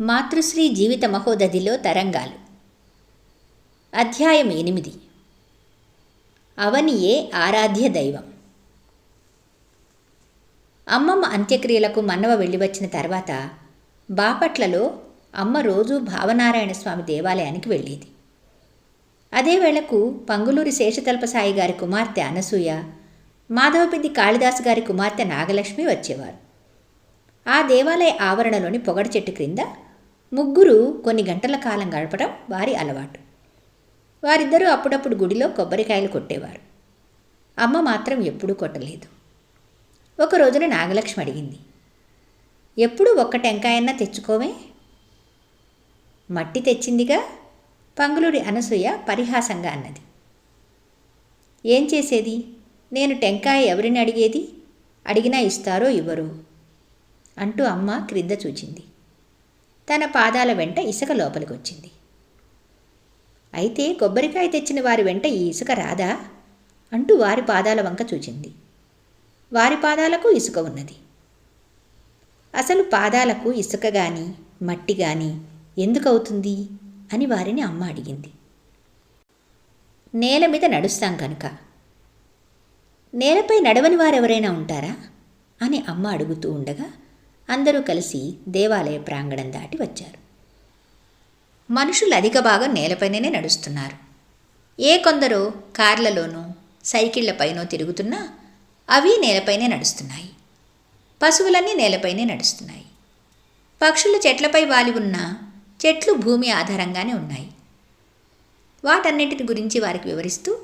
మాతృశ్రీ జీవిత మహోదధిలో తరంగాలు. అధ్యాయం ఎనిమిది. అవనియే ఆరాధ్య దైవం. అమ్మమ్మ అంత్యక్రియలకు మన్నవ వెళ్ళి వచ్చిన తర్వాత బాపట్లలో అమ్మ రోజూ భావనారాయణ స్వామి దేవాలయానికి వెళ్ళేది. అదే వేళకు పంగులూరి శేషతల్పసాయి గారి కుమార్తె అనసూయ మాధవపెద్ది కాళిదాసు గారి కుమార్తె నాగలక్ష్మి వచ్చేవారు. ఆ దేవాలయ ఆవరణలోని పొగడ చెట్టు క్రింద ముగ్గురు కొన్ని గంటల కాలం గడపడం వారి అలవాటు. వారిద్దరూ అప్పుడప్పుడు గుడిలో కొబ్బరికాయలు కొట్టేవారు. అమ్మ మాత్రం ఎప్పుడూ కొట్టలేదు. ఒక రోజున నాగలక్ష్మి అడిగింది ఎప్పుడు ఒక్క టెంకాయన్నా తెచ్చుకోవే? మట్టి తెచ్చిందిగా పంగులూరి అనసూయ పరిహాసంగా అన్నది. ఏం చేసేది? నేను టెంకాయ ఎవరిని అడిగేది? అడిగినా ఇస్తారో ఇవ్వరు? అంటూ అమ్మ క్రింద చూచింది. తన పాదాల వెంట ఇసుక లోపలికి వచ్చింది అయితే కొబ్బరికాయ తెచ్చిన వారి వెంట ఈ ఇసుక రాదా? అంటూ వారి పాదాల వంక చూచింది. వారి పాదాలకు ఇసుక ఉన్నది. అసలు పాదాలకు ఇసుక గాని మట్టి గాని ఎందుకు అవుతుంది అని వారిని అమ్మ అడిగింది. నేల మీద నడుస్తాం కనుక నేలపై నడవని వారెవరైనా ఉంటారా? అని అమ్మ అడుగుతూ ఉండగా అందరూ కలిసి దేవాలయ ప్రాంగణం దాటి వచ్చారు. మనుషులు అధిక భాగం నేలపైనే నడుస్తున్నారు. ఏ కొందరో కార్లలోనూ సైకిళ్ళపైనో తిరుగుతున్నా అవి నేలపైనే నడుస్తున్నాయి. పశువులన్నీ నేలపైనే నడుస్తున్నాయి. పక్షులు చెట్లపై వాలి ఉన్న చెట్లు భూమి ఆధారంగానే ఉన్నాయి. వాటన్నిటిని గురించి వారికి వివరిస్తూ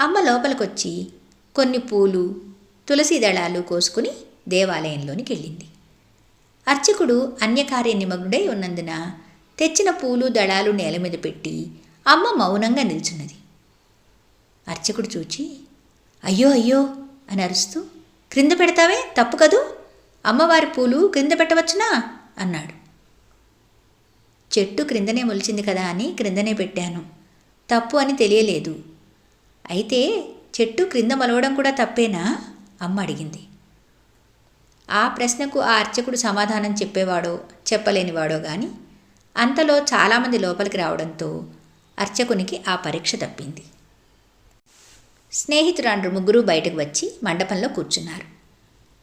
అమ్మ లోపలికొచ్చి కొన్ని పూలు తులసి దళాలు కోసుకుని దేవాలయంలోనికి వెళ్ళింది. అర్చకుడు అన్యకార్య నిమగ్నుడై ఉన్నందున తెచ్చిన పూలు దళాలు నేల మీద పెట్టి అమ్మ మౌనంగా నిల్చున్నది. అర్చకుడు చూచి అయ్యో అయ్యో అని అరుస్తూ క్రింద పెడతావే? తప్పు కదూ? అమ్మవారి పూలు క్రింద పెట్టవచ్చునా? అన్నాడు. చెట్టు క్రిందనే మొలిచింది కదా అని క్రిందనే పెట్టాను. తప్పు అని తెలియలేదు. అయితే చెట్టు క్రింద మొలవడం కూడా తప్పేనా? అమ్మ అడిగింది. ఆ ప్రశ్నకు ఆ అర్చకుడు సమాధానం చెప్పేవాడో చెప్పలేనివాడో గాని అంతలో చాలామంది లోపలికి రావడంతో అర్చకునికి ఆ పరీక్ష తప్పింది. స్నేహితురాండ్రు ముగ్గురు బయటకు వచ్చి మండపంలో కూర్చున్నారు.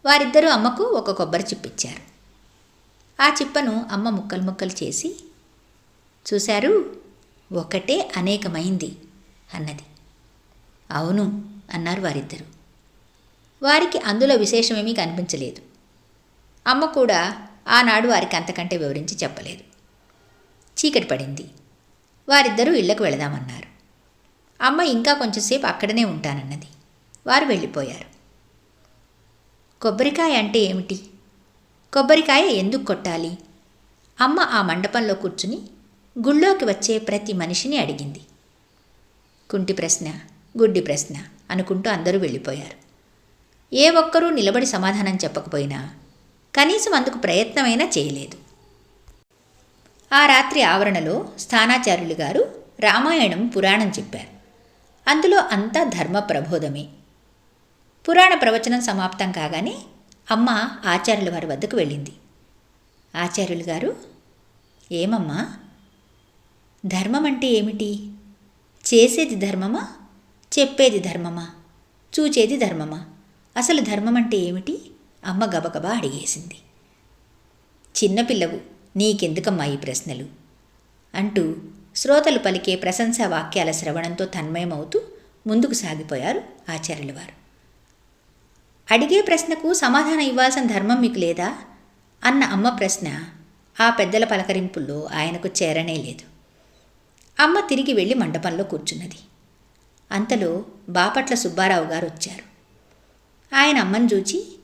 వారిద్దరూ అమ్మకు ఒక కొబ్బరి చిప్పిచ్చారు. ఆ చిప్పను అమ్మ ముక్కలు ముక్కలు చేసి చూశారు? ఒకటే అనేకమైంది అన్నది. అవును అన్నారు వారిద్దరూ. వారికి అందులో విశేషమేమీ కనిపించలేదు. అమ్మ కూడా ఆనాడు వారికి అంతకంటే వివరించి చెప్పలేదు. చీకటి పడింది. వారిద్దరూ ఇళ్ళకు వెళదామన్నారు. అమ్మ ఇంకా కొంచెంసేపు అక్కడనే ఉంటానన్నది. వారు వెళ్ళిపోయారు. కొబ్బరికాయ అంటే ఏమిటి? కొబ్బరికాయ ఎందుకు కొట్టాలి? అమ్మ ఆ మండపంలో కూర్చుని గుళ్ళోకి వచ్చే ప్రతి మనిషిని అడిగింది. కుంటి ప్రశ్న గుడ్డి ప్రశ్న అనుకుంటూ అందరూ వెళ్ళిపోయారు. ఏ ఒక్కరూ నిలబడి సమాధానం చెప్పకపోయినా కనీసం అందుకు ప్రయత్నమైనా చేయలేదు. ఆ రాత్రి ఆవరణలో స్థానాచార్యులు గారు రామాయణం పురాణం చెప్పారు. అందులో అంతా ధర్మ ప్రబోధమే. పురాణ ప్రవచనం సమాప్తం కాగానే అమ్మ ఆచార్యుల వారి వద్దకు వెళ్ళింది. ఆచార్యులు గారు ఏమమ్మా? ధర్మం అంటే ఏమిటి? చేసేది ధర్మమా? చెప్పేది ధర్మమా? చూచేది ధర్మమా? అసలు ధర్మం అంటే ఏమిటి? అమ్మ గబగబా అడిగేసింది. చిన్నపిల్లవు నీకెందుకమ్మా ఈ ప్రశ్నలు? అంటూ శ్రోతలు పలికే ప్రశంసా వాక్యాల శ్రవణంతో తన్మయమవుతూ ముందుకు సాగిపోయారు ఆచార్యులు వారు అడిగే ప్రశ్నకు సమాధానం ఇవ్వాల్సిన ధర్మం మీకు లేదా? అన్న అమ్మ ప్రశ్న ఆ పెద్దల పలకరింపుల్లో ఆయనకు చేరనే లేదు. అమ్మ తిరిగి వెళ్ళి మండపంలో కూర్చున్నది. అంతలో బాపట్ల సుబ్బారావు గారు వచ్చారు ఆయన అమ్మని చూచి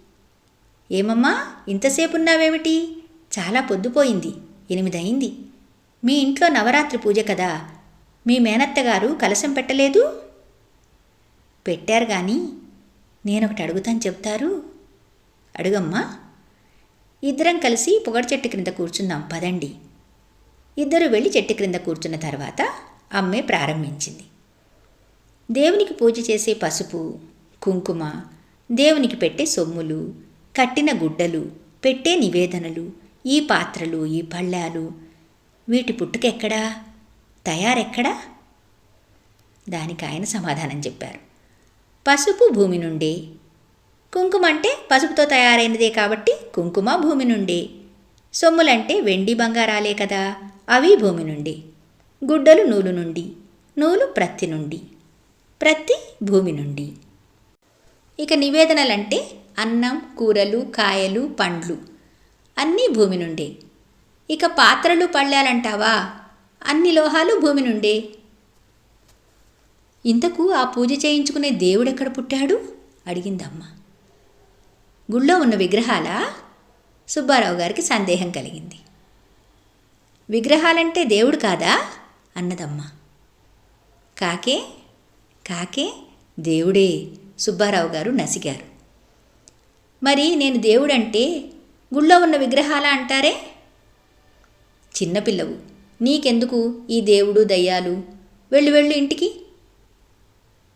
ఏమమ్మా ఇంతసేపు ఉన్నావేమిటి చాలా పొద్దుపోయింది ఎనిమిదయింది. మీ ఇంట్లో నవరాత్రి పూజ కదా మీ మేనత్తగారు కలశం పెట్టలేదు? పెట్టారు కానీ నేనొకటి అడుగుతాను చెప్తారు? అడుగమ్మా. ఇద్దరం కలిసి పొగడ చెట్టు క్రింద కూర్చుందాం పదండి. ఇద్దరు వెళ్ళి చెట్టు క్రింద కూర్చున్న తర్వాత అమ్మే ప్రారంభించింది. దేవునికి పూజ చేసే పసుపు కుంకుమ దేవునికి పెట్టే సొమ్ములు కట్టిన గుడ్డలు పెట్టే నివేదనలు ఈ పాత్రలు ఈ పళ్ళాలు. వీటి పుట్టుకెక్కడా? తయారెక్కడా? దానికి ఆయన సమాధానం చెప్పారు. పసుపు భూమి నుండే. కుంకుమ అంటే పసుపుతో తయారైనదే కాబట్టి కుంకుమ భూమి నుండే. సొమ్ములంటే వెండి బంగారాలే కదా అవి భూమి నుండి. గుడ్డలు నూలు నుండి నూలు ప్రత్తి నుండి. ప్రత్తి భూమి నుండి. ఇక నివేదనలంటే అన్నం కూరలు కాయలు పండ్లు. అన్నీ భూమి నుండే. ఇక పాత్రలు పళ్ళాలంటావా? అన్ని లోహాలు భూమి నుండే. ఇంతకు ఆ పూజ చేయించుకునే దేవుడెక్కడ పుట్టాడు? అడిగిందమ్మ. గుళ్ళో ఉన్న విగ్రహాలా సుబ్బారావు గారికి సందేహం కలిగింది. విగ్రహాలంటే దేవుడు కాదా? అన్నదమ్మ. కాకే కాకే దేవుడే. సుబ్బారావు గారు నసిగారు. మరి నేను దేవుడంటే గుళ్ళో ఉన్న విగ్రహాల అంటారే? చిన్నపిల్లవు నీకెందుకు ఈ దేవుడు దయ్యాలు? వెళ్ళు వెళ్ళు ఇంటికి.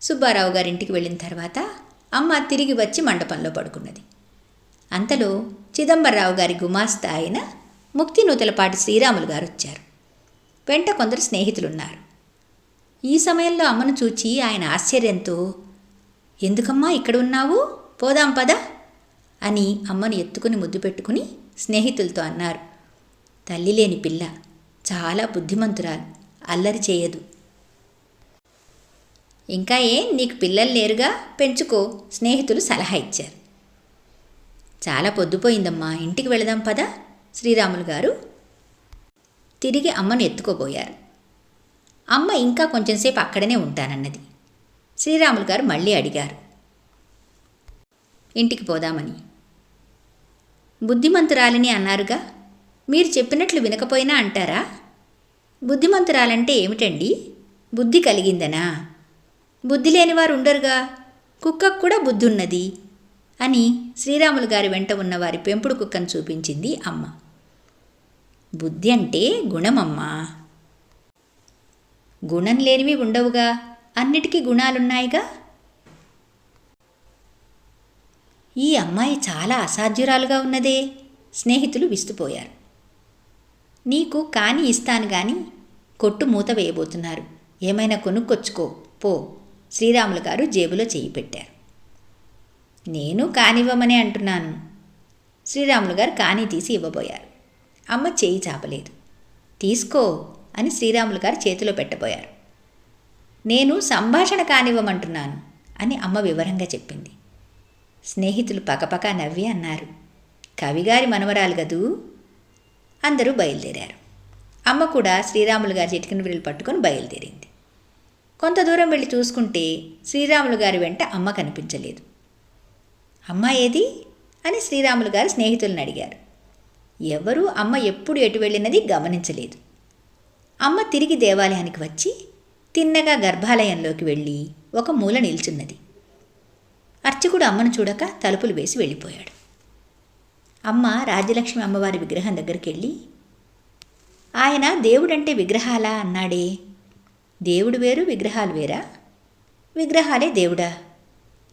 సుబ్బారావు గారింటికి వెళ్ళిన తర్వాత అమ్మ తిరిగి వచ్చి మండపంలో పడుకున్నది. అంతలో చిదంబరరావు గారి గుమాస్తా అయిన ముక్తి నూతలపాటి శ్రీరాములు గారు వచ్చారు. వెంట కొందరు స్నేహితులున్నారు. ఈ సమయంలో అమ్మను చూచి ఆయన ఆశ్చర్యంతో ఎందుకమ్మా ఇక్కడ ఉన్నావు పోదాం పద అని అమ్మను ఎత్తుకుని ముద్దు పెట్టుకుని స్నేహితులతో అన్నారు. తల్లి లేని పిల్ల చాలా బుద్ధిమంతురాలు అల్లరి చేయదు. ఇంకా ఏం? నీకు పిల్లలు లేరుగా? పెంచుకో స్నేహితులు సలహా ఇచ్చారు. చాలా పొద్దుపోయిందమ్మా ఇంటికి వెళదాం పదా శ్రీరాములు గారు. తిరిగి అమ్మను ఎత్తుకోబోయారు అమ్మ ఇంకా కొంచెంసేపు అక్కడనే ఉంటానన్నది. శ్రీరాములు గారు మళ్ళీ అడిగారు. ఇంటికి పోదామని. బుద్ధిమంతురాలిని అన్నారుగా మీరు చెప్పినట్లు వినకపోయినా అంటారా? బుద్ధిమంతురాలంటే ఏమిటండి? బుద్ధి కలిగిందనా? బుద్ధి లేనివారు ఉండరుగా కుక్కకు కూడా బుద్ధి ఉన్నది అని శ్రీరాములు గారి వెంట ఉన్న వారి పెంపుడు కుక్కను చూపించింది అమ్మ. బుద్ధి అంటే గుణమమ్మా. గుణం లేనివి ఉండవుగా. అన్నిటికీ గుణాలున్నాయిగా? ఈ అమ్మాయి చాలా అసాధ్యురాలుగా ఉన్నదే స్నేహితులు విస్తుపోయారు. నీకు కాని ఇస్తాను గాని కొట్టు మూత వేయబోతున్నారు. ఏమైనా కొనుక్కొచ్చుకో పో శ్రీరాములు గారు జేబులో చేయి పెట్టారు. నేను కానివ్వమనే అంటున్నాను. శ్రీరాములు గారు కాని తీసి ఇవ్వబోయారు. అమ్మ చేయి చాపలేదు. తీసుకో అని శ్రీరాములు గారు చేతిలో పెట్టబోయారు. నేను సంభాషణ కానివ్వమంటున్నాను అని అమ్మ వివరంగా చెప్పింది. స్నేహితులు పకపక నవ్వి అన్నారు. కవిగారి మనవరాలు గదూ అందరూ బయలుదేరారు. అమ్మ కూడా శ్రీరాములు గారి చిటికిన విల్లు పట్టుకొని బయలుదేరింది. కొంత దూరం వెళ్ళి చూసుకుంటే శ్రీరాములు గారి వెంట అమ్మ కనిపించలేదు. అమ్మ ఏది? అని శ్రీరాములు గారు స్నేహితులను అడిగారు. ఎవరూ అమ్మ ఎప్పుడు ఎటు వెళ్ళినది గమనించలేదు. అమ్మ తిరిగి దేవాలయానికి వచ్చి తిన్నగా గర్భాలయంలోకి వెళ్ళి ఒక మూల నిల్చున్నది. అర్చకుడు అమ్మను చూడక తలుపులు వేసి వెళ్ళిపోయాడు. అమ్మ రాజ్యలక్ష్మి అమ్మవారి విగ్రహం దగ్గరికి వెళ్ళి ఆయన దేవుడంటే విగ్రహాలా? అన్నాడే. దేవుడు వేరు విగ్రహాలు వేరా? విగ్రహాలే దేవుడా?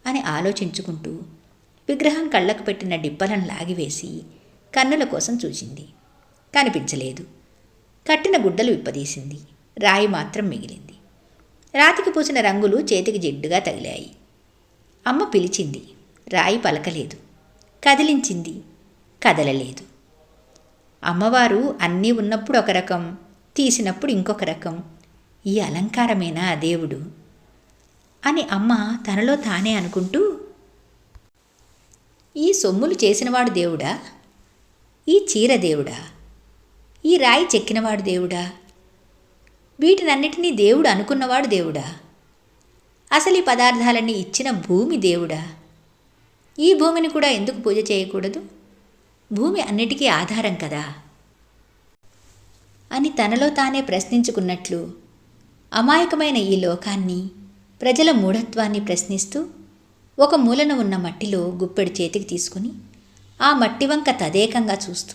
అని ఆలోచించుకుంటూ విగ్రహం కళ్ళకు పెట్టిన డిప్పలను లాగివేసి కన్నుల కోసం చూసింది. కనిపించలేదు. కట్టిన గుడ్డలు విప్పదీసింది. రాయి మాత్రం మిగిలింది. రాతికి పూసిన రంగులు చేతికి జిడ్డుగా తగిలాయి. అమ్మ పిలిచింది. రాయి పలకలేదు. కదిలించింది. కదలలేదు. అమ్మవారు అన్నీ ఉన్నప్పుడు ఒక రకం తీసినప్పుడు ఇంకొక రకం. ఈ అలంకారమేనా ఆ దేవుడు? అని అమ్మ తనలో తానే అనుకుంటూ ఈ సొమ్ములు చేసినవాడు దేవుడా? ఈ చీర దేవుడా? ఈ రాయి చెక్కినవాడు దేవుడా? వీటినన్నిటినీ దేవుడు అనుకున్నవాడు దేవుడా? అసలు ఈ పదార్థాలన్నీ ఇచ్చిన భూమి దేవుడా? ఈ భూమిని కూడా ఎందుకు పూజ చేయకూడదు? భూమి అన్నిటికీ ఆధారం కదా? అని తనలో తానే ప్రశ్నించుకున్నట్లు అమాయకమైన ఈ లోకాన్ని ప్రజల మూఢత్వాన్ని ప్రశ్నిస్తూ ఒక మూలన ఉన్న మట్టిలో గుప్పెడు చేతికి తీసుకుని ఆ మట్టి వంక తదేకంగా చూస్తూ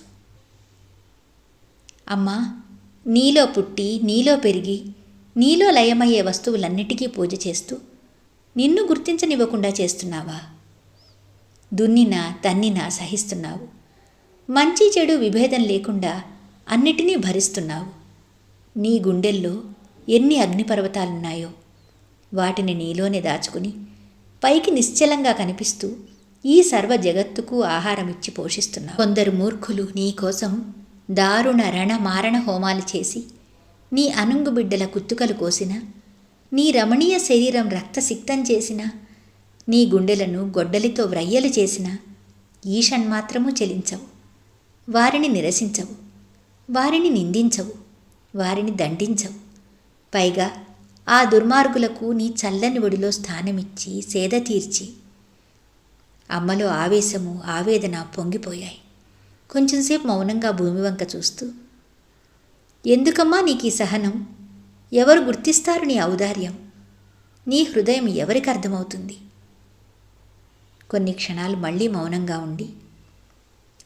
అమ్మా నీలో పుట్టి నీలో పెరిగి నీలో లయమయ్యే వస్తువులన్నిటికీ పూజ చేస్తూ నిన్ను గుర్తించనివ్వకుండా చేస్తున్నావా? దున్నినా తన్నినా సహిస్తున్నావు. మంచి చెడు విభేదం లేకుండా అన్నిటినీ భరిస్తున్నావు. నీ గుండెల్లో ఎన్ని అగ్నిపర్వతాలున్నాయో వాటిని నీలోనే దాచుకుని పైకి నిశ్చలంగా కనిపిస్తూ ఈ సర్వ జగత్తుకు ఆహారమిచ్చి పోషిస్తున్నావు. కొందరు మూర్ఖులు నీ కోసం దారుణ రణ మారణ హోమాలు చేసి నీ అనుంగు బిడ్డల కుత్తుకలు కోసిన నీ రమణీయ శరీరం రక్తసిక్తం చేసిన నీ గుండెలను గొడ్డలితో వ్రయ్యలు చేసిన ఈషణ్మాత్రము చెలించవు. వారిని నిరసించవు. వారిని నిందించవు. వారిని దండించవు. పైగా ఆ దుర్మార్గులకు నీ చల్లని ఒడిలో స్థానమిచ్చి సేద తీర్చి. అమ్మలో ఆవేశము ఆవేదన పొంగిపోయాయి. కొంచెంసేపు మౌనంగా భూమి వంక చూస్తూ ఎందుకమ్మా నీకు ఈ సహనం? ఎవరు గుర్తిస్తారు నీ ఔదార్యం? నీ హృదయం ఎవరికి అర్థమవుతుంది? కొన్ని క్షణాలు మళ్ళీ మౌనంగా ఉండి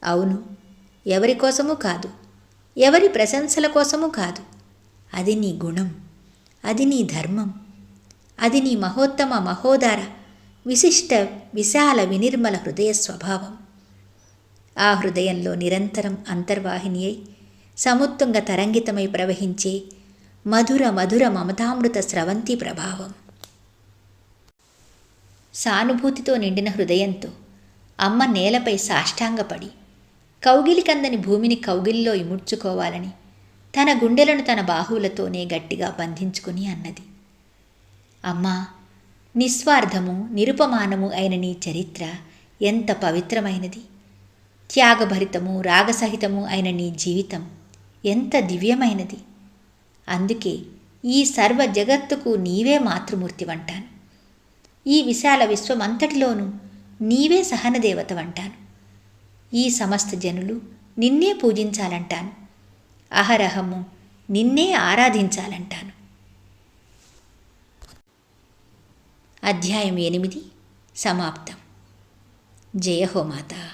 అవును ఎవరి కోసమూ కాదు ఎవరి ప్రశంసల కోసమూ కాదు. అది నీ గుణం అది నీ ధర్మం అది నీ మహోత్తమ మహోదార విశిష్ట విశాల వినిర్మల హృదయ స్వభావం. ఆ హృదయంలో నిరంతరం అంతర్వాహిని అయి సముత్తుంగ తరంగితమై ప్రవహించే మధుర మధుర మమతామృత స్రవంతి ప్రభావం. సానుభూతితో నిండిన హృదయంతో అమ్మ నేలపై సాష్టాంగపడి కౌగిలి కందని భూమిని కౌగిలిలో ఇముడ్చుకోవాలని తన గుండెలను తన బాహువులతోనే గట్టిగా బంధించుకుని అన్నది. అమ్మా నిస్వార్థము నిరుపమానము అయిన నీ చరిత్ర ఎంత పవిత్రమైనది! త్యాగభరితము రాగసహితము అయిన నీ జీవితం ఎంత దివ్యమైనది. అందుకే ఈ సర్వ జగత్తుకు నీవే మాతృమూర్తి వంటాను. ఈ విశాల విశ్వమంతటిలోనూ నీవే సహనదేవత వంటాను. ఈ సమస్త జనులు నిన్నే పూజించాలంటాను. అహరహము నిన్నే ఆరాధించాలంటాను. అధ్యాయం ఎనిమిది. సమాప్తం. జయ హో మాతా.